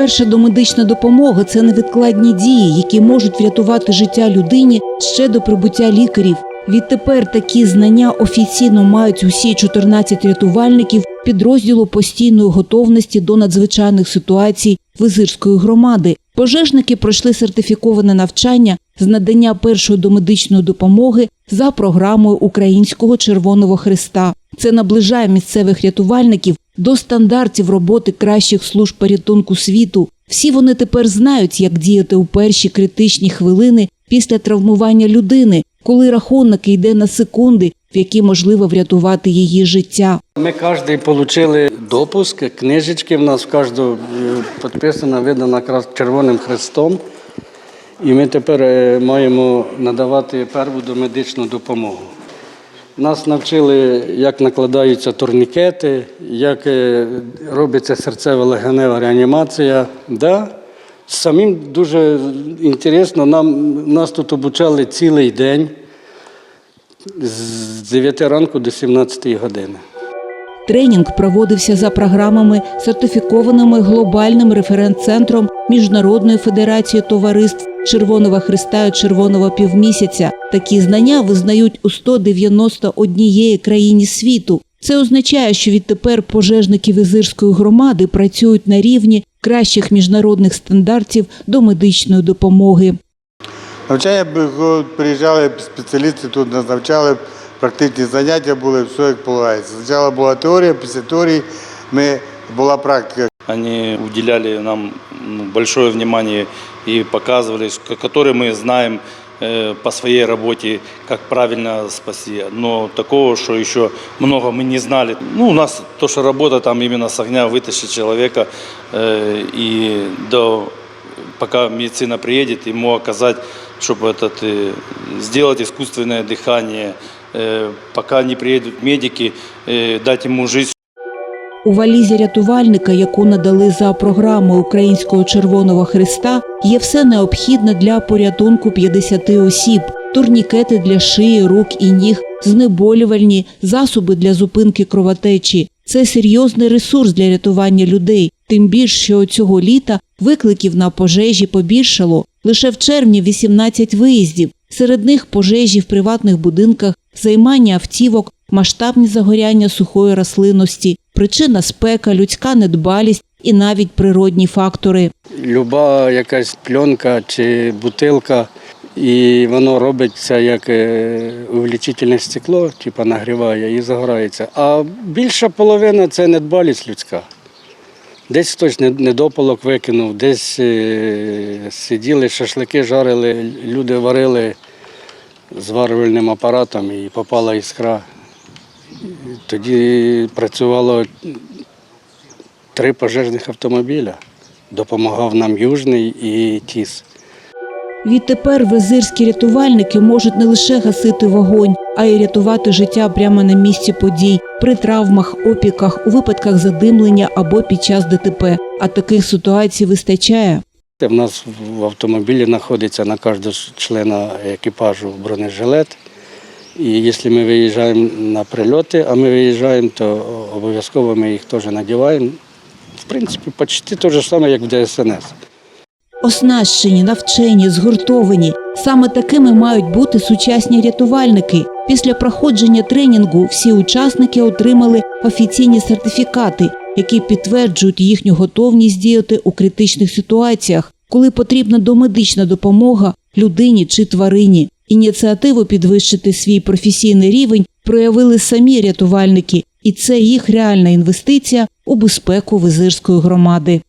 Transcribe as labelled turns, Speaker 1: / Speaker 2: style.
Speaker 1: Перша домедична допомога це невідкладні дії, які можуть врятувати життя людині ще до прибуття лікарів. Відтепер такі знання офіційно мають усі 14 рятувальників підрозділу постійної готовності до надзвичайних ситуацій Визирської громади. Пожежники пройшли сертифіковане навчання з надання першої домедичної допомоги за програмою Українського Червоного Христа. Це наближає місцевих рятувальників до стандартів роботи кращих служб порятунку світу. Всі вони тепер знають, як діяти у перші критичні хвилини після травмування людини, коли рахунок йде на секунди, в які можливо врятувати її життя.
Speaker 2: Ми кожен отримали допуск, книжечки в нас в кожного е, підписана, видана червоним хрестом. І ми тепер е, маємо надавати перву домедичну допомогу. Нас навчили, як накладаються турнікети, як е, робиться серцево-легенева реанімація. Да? Самим дуже інтересно, нам, нас тут обучали цілий день з 9 ранку до 17 години.
Speaker 1: Тренінг проводився за програмами, сертифікованими глобальним референт-центром Міжнародної федерації товариств Червоного Христа і Червоного півмісяця. Такі знання визнають у 191 країні світу. Це означає, що відтепер пожежники візирської громади працюють на рівні кращих міжнародних стандартів до медичної допомоги.
Speaker 3: Навчання приїжджали спеціалісти, тут нас навчали, практичні заняття були, все як полагається. Спочатку була теорія, після теорії ми, була практика.
Speaker 4: Они уделяли нам ну, большое внимание и показывали, с- которые мы знаем э, по своей работе, как правильно спасти. Но такого, что еще много мы не знали. Ну, у нас то, что работа там именно с огня вытащить человека э, и до пока медицина приедет, ему оказать, чтобы этот, э, сделать искусственное дыхание, э, пока не приедут медики, э, дать ему жизнь.
Speaker 1: У валізі рятувальника, яку надали за програмою Українського Червоного Христа, є все необхідне для порятунку 50 осіб: турнікети для шиї, рук і ніг, знеболювальні, засоби для зупинки кровотечі. Це серйозний ресурс для рятування людей. Тим більш, що цього літа викликів на пожежі побільшало. Лише в червні 18 виїздів. Серед них пожежі в приватних будинках, займання автівок, масштабні загоряння сухої рослинності, причина спека, людська недбалість і навіть природні фактори.
Speaker 2: Люба якась пленка чи бутилка, і воно робиться як е, увеличительне стекло, типу нагріває і загорається. А більша половина це недбалість людська. Десь хтось не- недопалок викинув, десь е, сиділи, шашлики жарили, люди варили зварювальним апаратом і попала іскра. Тоді працювало три пожежних автомобіля. Допомагав нам Южний і Тіс.
Speaker 1: Відтепер визирські рятувальники можуть не лише гасити вогонь, а й рятувати життя прямо на місці подій, при травмах, опіках, у випадках задимлення або під час ДТП. А таких ситуацій вистачає.
Speaker 2: У нас в автомобілі знаходиться на кожного члена екіпажу бронежилет. І якщо ми виїжджаємо на прильоти, а ми виїжджаємо, то обов'язково ми їх теж надіваємо. В принципі, почти те ж саме, як в ДСНС.
Speaker 1: Оснащені, навчені, згуртовані. Саме такими мають бути сучасні рятувальники. Після проходження тренінгу всі учасники отримали офіційні сертифікати, які підтверджують їхню готовність діяти у критичних ситуаціях, коли потрібна домедична допомога людині чи тварині. Ініціативу підвищити свій професійний рівень проявили самі рятувальники, і це їх реальна інвестиція у безпеку визирської громади.